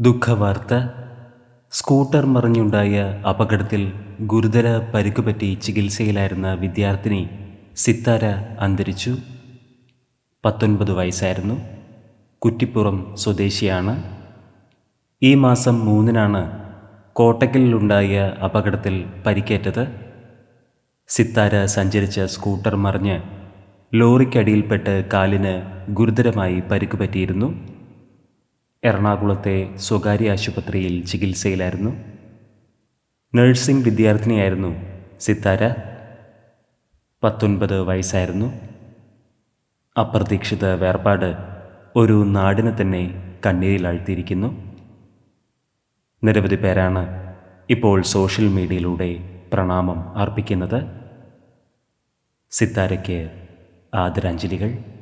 ദുഃഖവാർത്ത. Scooter മറിഞ്ഞുണ്ടായ അപകടത്തിൽ ഗുരുതര പരിക്കുപറ്റി ചികിത്സയിലായിരുന്ന വിദ്യാർത്ഥിനി സിത്താര അന്തരിച്ചു. പത്തൊൻപത് വയസ്സായിരുന്നു. കുറ്റിപ്പുറം സ്വദേശിയാണ്. ഈ മാസം മൂന്നിനാണ് കോട്ടക്കലിലുണ്ടായ അപകടത്തിൽ പരിക്കേറ്റത്. സിത്താര സഞ്ചരിച്ച സ്കൂട്ടർ മറിഞ്ഞ് ലോറിക്കടിയിൽപ്പെട്ട് കാലിന് ഗുരുതരമായി പരിക്ക് പറ്റിയിരുന്നു എറണാകുളത്തെ സ്വകാര്യ ആശുപത്രിയിൽ ചികിത്സയിലായിരുന്നു. നഴ്സിംഗ് വിദ്യാർത്ഥിനിയായിരുന്നു സിത്താര. പത്തൊൻപത് വയസ്സായിരുന്നു. അപ്രതീക്ഷിത വേർപാട് ഒരു നാടിനെ തന്നെ കണ്ണീരിലാഴ്ത്തിയിരിക്കുന്നു നിരവധി പേരാണ് ഇപ്പോൾ സോഷ്യൽ മീഡിയയിലൂടെ പ്രണാമം അർപ്പിക്കുന്നത്. സിത്താരയ്ക്ക് ആദരാഞ്ജലികൾ.